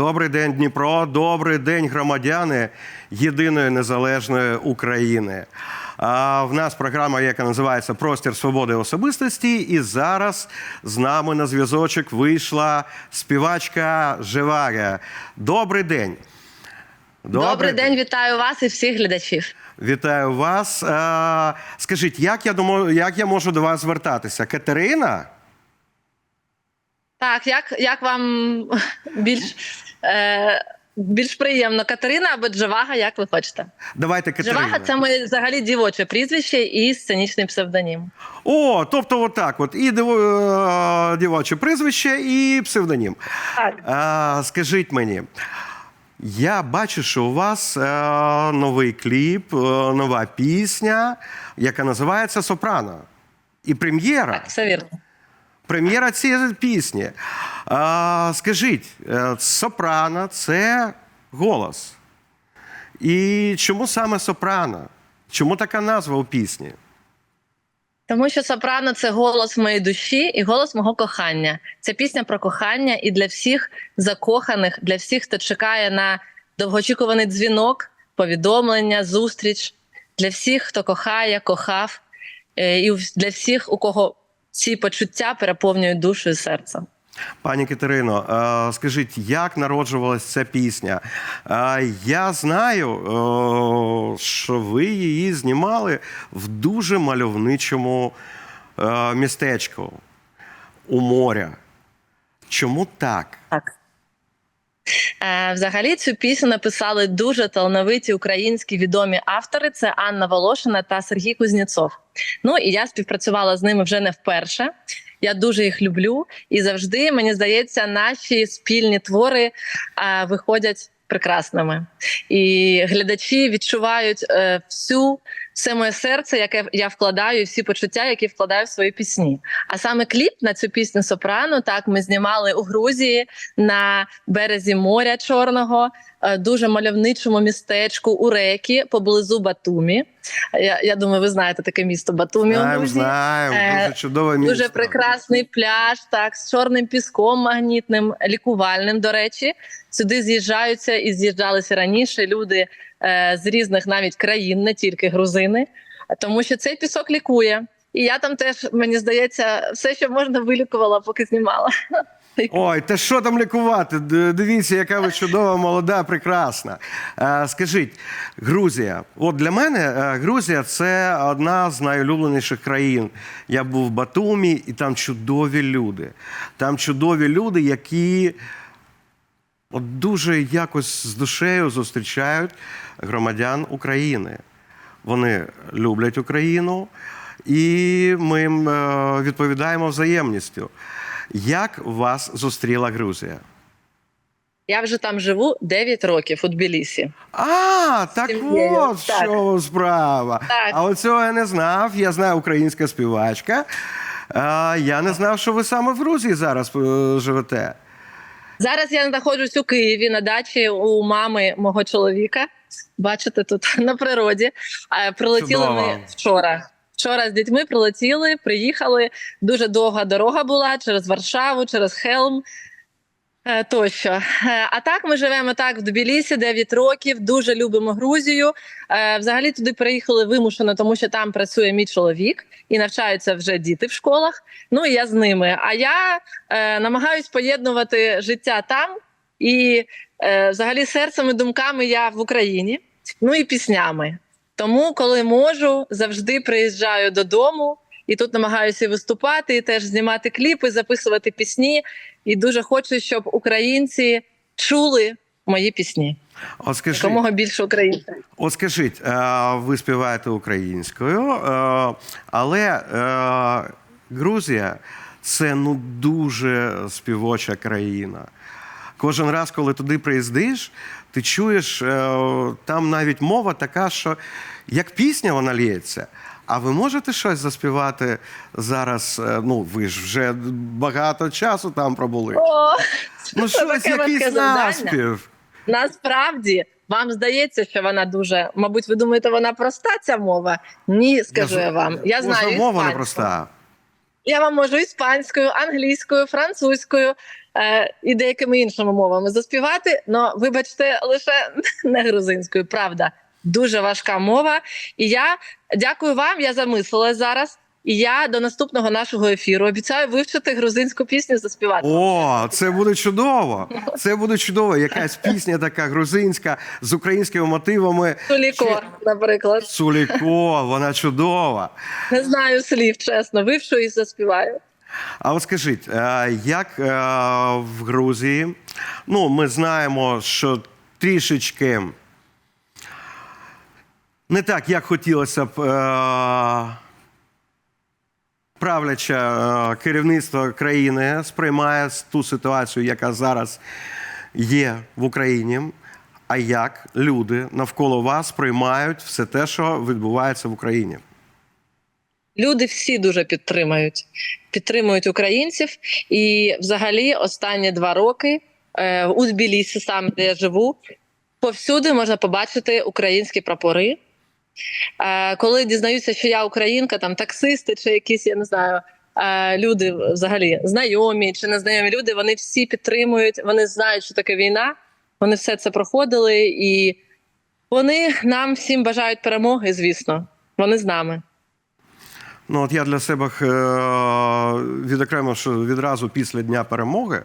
Добрий день, Дніпро. Добрий день, громадяни єдиної незалежної України. А в нас програма, яка називається Простір свободи особистості. І зараз з нами на зв'язочок вийшла співачка Живаga. Добрий день. Добрий, день, вітаю вас і всіх глядачів. Вітаю вас. Скажіть, як я думаю, як я можу до вас звертатися? Катерина? Так, як, як вам більш, е, більш приємно, Катерина або Джавага, як ви хочете? Давайте Катерина. Джавага це моє взагалі дівоче прізвище і сценічний псевдонім. О, тобто, отак, от і диво- е, дівоче прізвище, і псевдонім. Так. А, скажіть мені, я бачу, що у вас е, новий кліп, е, нова пісня, яка називається Сопрано. І прем'єра. Так, все вірно. Прем'єра цієї пісні. А, скажіть, е, сопрано це голос. І чому саме сопрано? Чому така назва у пісні? Тому що сопрано це голос моєї душі і голос мого кохання. Це пісня про кохання і для всіх закоханих, для всіх, хто чекає на довгоочікуваний дзвінок, повідомлення, зустріч, для всіх, хто кохає, кохав, е, і для всіх, у кого ці почуття переповнюють душу і серце. Пані Катерино, е, скажіть, як народжувалася ця пісня? Е, Я знаю, е, що ви її знімали в дуже мальовничому містечку у моря. Чому так? Так. Е, взагалі цю пісню написали дуже талановиті українські відомі автори: це Анна Волошина та Сергій Кузнєцов. Ну і я співпрацювала з ними вже не вперше. Я дуже їх люблю, і завжди мені здається, наші спільні твори е, виходять прекрасними. І глядачі відчувають е, всю все моє серце, яке я вкладаю, і всі почуття, які вкладаю в свої пісні. А саме кліп на цю пісню Сопрано, так ми знімали у Грузії на березі моря Чорного, е, дуже мальовничому містечку у рекі поблизу Батумі. Я, я думаю, ви знаєте таке місто Батумі у Знаємо, знаємо, Е, дуже чудове місто. Дуже прекрасний пляж, так з чорним піском магнітним, лікувальним. До речі, сюди з'їжджаються і з'їжджалися раніше люди з різних навіть країн, не тільки грузини, тому що цей пісок лікує. І я там теж мені здається, все, що можна, вилікувала, поки знімала. Ой, та що там лікувати? Дивіться, яка ви чудова, молода, прекрасна. Е, скажіть, Грузія. От для мене е, Грузія це одна з найулюбленіших країн. Я був в Батумі, і там чудові люди. Там чудові люди, які от дуже якось з душею зустрічають громадян України. Вони люблять Україну, і ми їм е, відповідаємо взаємністю. Як вас зустріла Грузія? Я вже там живу 9 років у Тбілісі. А, так от так. чому справа. Так. А оцього я не знав. Я знаю українська співачка. Я не знав, що ви саме в Грузії зараз е, живете. Зараз я знаходжусь у Києві на дачі у мами мого чоловіка. Бачите, тут на природі. Прилетіли Чудово. ми вчора. Вчора з дітьми прилетіли, приїхали. Дуже довга дорога була через Варшаву, через Хелм. Е, Тощо, Е, а так ми живемо так в Тбілісі 9 років. Дуже любимо Грузію. Е, Взагалі туди приїхали вимушено, тому що там працює мій чоловік і навчаються вже діти в школах. Ну і я з ними. А я намагаюсь поєднувати життя там і взагалі серцем і думками я в Україні, ну і піснями. Тому, коли можу, завжди приїжджаю додому і тут намагаюся і виступати, і теж знімати кліпи, записувати пісні. І дуже хочу, щоб українці чули мої пісні. От скажіть, Якомога більше українців. от скажіть, е, ви співаєте українською, е, але е, Грузія це ну дуже співоча країна. Кожен раз, коли туди приїздиш, ти чуєш, там навіть мова така, що як пісня вона лється. А ви можете щось заспівати зараз? е, Ну, ви ж вже багато часу там пробули. О, Ну, щось, таке якийсь наспів. насправді вам здається, що вона дуже, мабуть, ви думаєте, вона проста ця мова? Ні, скажу я, з- вам. Я знаю мова іспанську. непроста. Я вам можу іспанською, англійською, французькою е, і деякими іншими мовами заспівати. але вибачте, лише не грузинською. Правда, дуже важка мова. І я дякую вам. Я замислилась зараз. І я до наступного нашого ефіру обіцяю вивчити грузинську пісню заспівати. О, це буде чудово. Це буде чудово. Якась пісня така грузинська з українськими мотивами. Суліко, наприклад. Суліко, вона чудова. Не знаю слів, чесно. Вивчу і заспіваю. А от скажіть, е, як е, в Грузії? Ну, ми знаємо, що трішечки не так, як хотілося б. е, Правляче е, керівництво країни сприймає ту ситуацію, яка зараз є в Україні. А як люди навколо вас сприймають все те, що відбувається в Україні? Люди всі дуже підтримують, підтримують українців. І, взагалі, останні два роки е, у Тбілісі, саме де я живу, повсюди можна побачити українські прапори. Е, коли дізнаються, що я українка, там таксисти чи якісь, я не знаю, е, люди взагалі знайомі чи незнайомі люди, вони всі підтримують, вони знають, що таке війна. Вони все це проходили, і вони нам всім бажають перемоги, звісно. Вони з нами. Ну, от я для себе е, відокремив, що відразу після Дня перемоги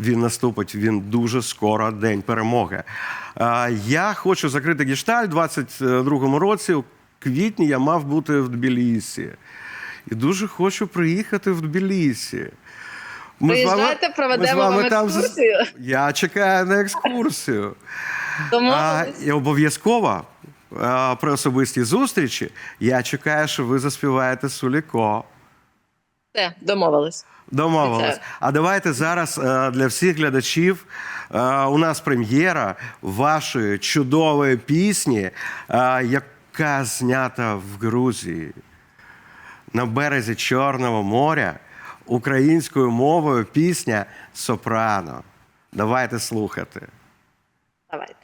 він наступить, він дуже скоро день перемоги. Я хочу закрити гешталь у 22-му році. У квітні я мав бути в Тбілісі. І дуже хочу приїхати в Тбілісі. Ми з вами- Приїжджайте, ми з проведемо вами вам там екскурсію. Я чекаю на екскурсію. А, і обов'язково при особистій зустрічі я чекаю, що ви заспіваєте Суліко. Все, домовились. Домовились. А давайте зараз е, для всіх глядачів. е, У нас прем'єра вашої чудової пісні, е, яка знята в Грузії на березі Чорного моря українською мовою пісня Сопрано. Давайте слухати. Давайте.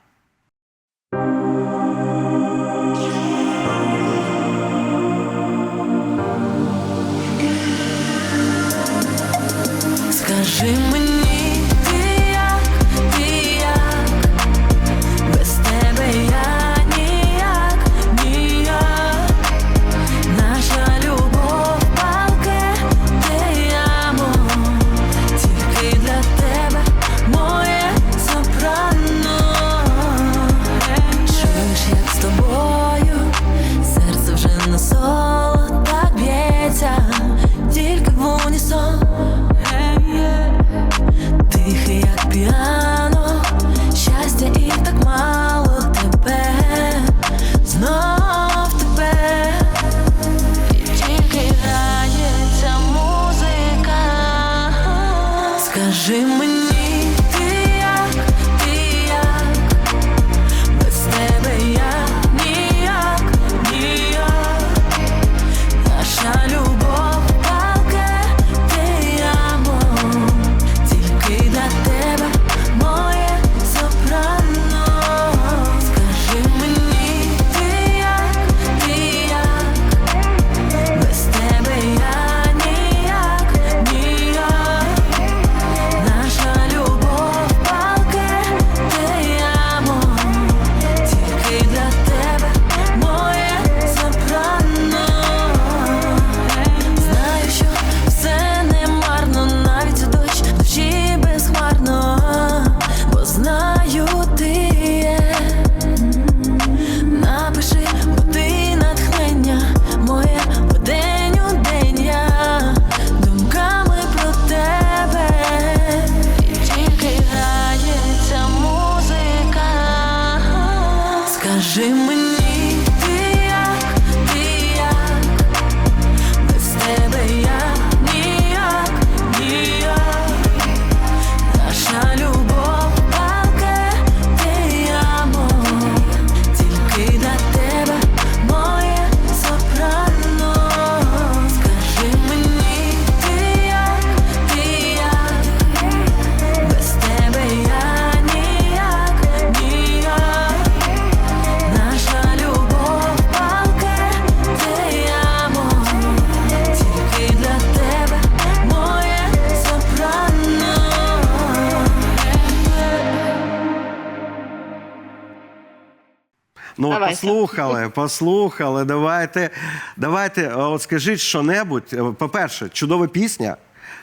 Давайте. послухали, послухали. Давайте, давайте, е, от скажіть що-небудь. Е, По-перше, чудова пісня,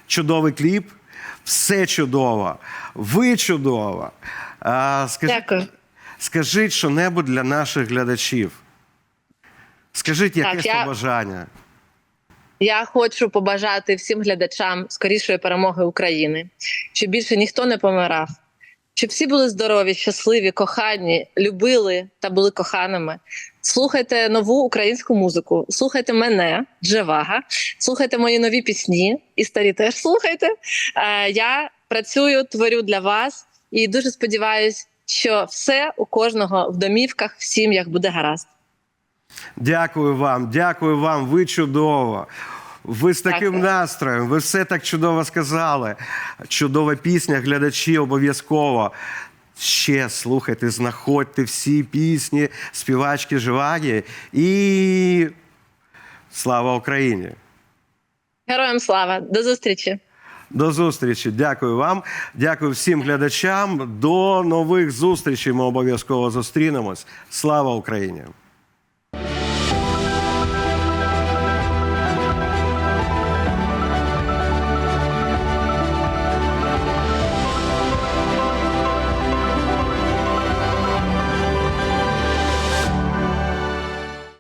чудовий кліп, все чудово. Ви чудова. А, скажіть, Дякую. скажіть що-небудь для наших глядачів. Скажіть якесь я- побажання. Я хочу побажати всім глядачам скорішої перемоги України, щоб більше ніхто не помирав, щоб всі були здорові, щасливі, кохані, любили та були коханими. Слухайте нову українську музику, слухайте мене, Джевага, слухайте мої нові пісні, і старі теж слухайте. Е, Я працюю, творю для вас і дуже сподіваюся, що все у кожного в домівках, в сім'ях буде гаразд. Дякую вам, дякую вам. Ви чудово. Ви з таким Дякую. настроєм, ви все так чудово сказали. Чудова пісня, глядачі обов'язково. Ще слухайте, знаходьте всі пісні, співачки Живагі і слава Україні! Героям слава! До зустрічі! До зустрічі. Дякую вам. Дякую всім глядачам. До нових зустрічей. Ми обов'язково зустрінемось. Слава Україні!